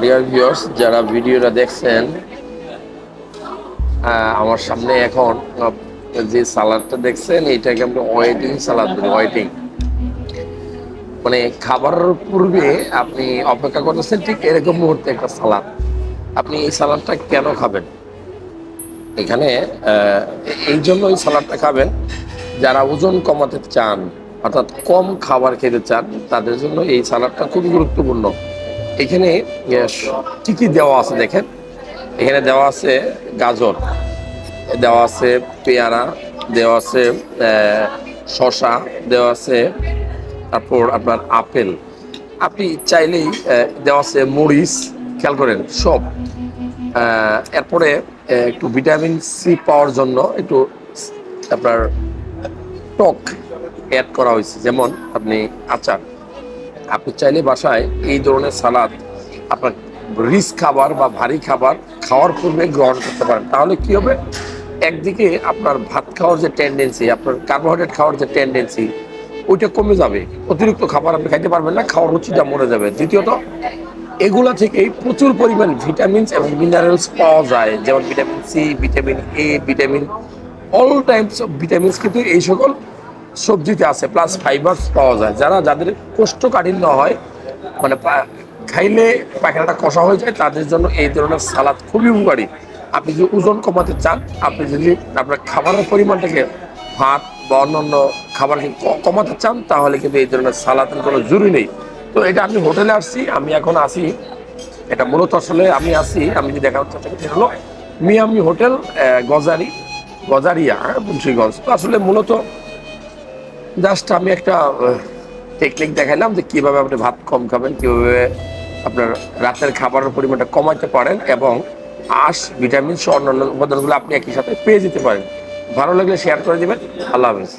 Dear viewers যারা ভিডিওটা দেখছেন আমার সামনে এখন যে সালাদটা দেখছেন, এটাকে আমরা ওয়েটিং সালাদ বলি ওয়েটিং মানে খাবারের পূর্বে আপনি অপেক্ষা করতেছেন, ঠিক এরকম মুহূর্তে একটা সালাদ। আপনি এই সালাদটা কেন খাবেন? এখানে এই জন্য এই সালাদটা খাবেন। যারা ওজন কমাতে চান অর্থাৎ কম খাবার খেতে চান, তাদের জন্য এই সালাদটা খুবই গুরুত্বপূর্ণ। এখানে কি কি দেওয়া আছে দেখেন? এখানে দেওয়া আছে গাজর, দেওয়া আছে পেয়ারা, দেওয়া আছে শসা, দেওয়া আছে তারপর আপনার আপেল। আপনি চাইলেই দেওয়া আছে মরিচ, খেয়াল করেন, সব। এরপরে একটু ভিটামিন সি পাওয়ার জন্য একটু আপনার টক অ্যাড করা হয়েছে। যেমন আপনি আচার, আপনি চাইলে বাসায় এই ধরনের সালাদ আপনার রিচ খাবার বা ভারী খাবার খাওয়ার পূর্বে গ্রহণ করতে পারেন। তাহলে কি হবে? একদিকে আপনার ভাত খাওয়ার যে টেন্ডেন্সি আপনার কার্বোহাইড্রেট খাওয়ার যে টেন্ডেন্সি ওইটা কমে যাবে। অতিরিক্ত খাবার আপনি খাইতে পারবেন না, খাওয়ার রুচিটা মরে যাবে। দ্বিতীয়ত, এগুলা থেকেই প্রচুর পরিমাণ ভিটামিনস এবং মিনারেলস পাওয়া যায়। যেমন vitamin C vitamin A vitamin all types of vitamins কিন্তু এই সকল সবজিতে আছে প্লাস ফাইবারস পাওয়া যায়। যারা যাদের কোষ্ঠকাঠিন্য হয় মানে খাইলে পায়খানাটা কষা হয়ে যায় তাদের জন্য এই ধরনের সালাদ খুবই উপকারী। আপনি যদি ওজন কমাতে চান আপনি যদি আপনার খাবারের পরিমাণটাকে ভাত বা অন্যান্য খাবারকে কমাতে চান তাহলে কিন্তু এই ধরনের সালাদের কোনো জরুরি নেই। তো এটা আমি হোটেলে আসছি আমি এখন আসি এটা মূলত আসলে আমি আসি আমি যে দেখানোর চেষ্টা করছি হলো মিয়ামি হোটেল গজারি গজারিয়া হ্যাঁ, মুন্সিগঞ্জ। তো আসলে মূলত জাস্ট আমি একটা টেকনিক দেখালাম যে কীভাবে আপনি ভাত কম খাবেন, কীভাবে আপনার রাতের খাবারের পরিমাণটা কমাতে পারেন এবং আঁশ ভিটামিন সহ অন্যান্য উপাদানগুলো আপনি একই সাথে পেয়ে যেতে পারেন। ভালো লাগলে শেয়ার করে দেবেন। আল্লাহ হাফিজ।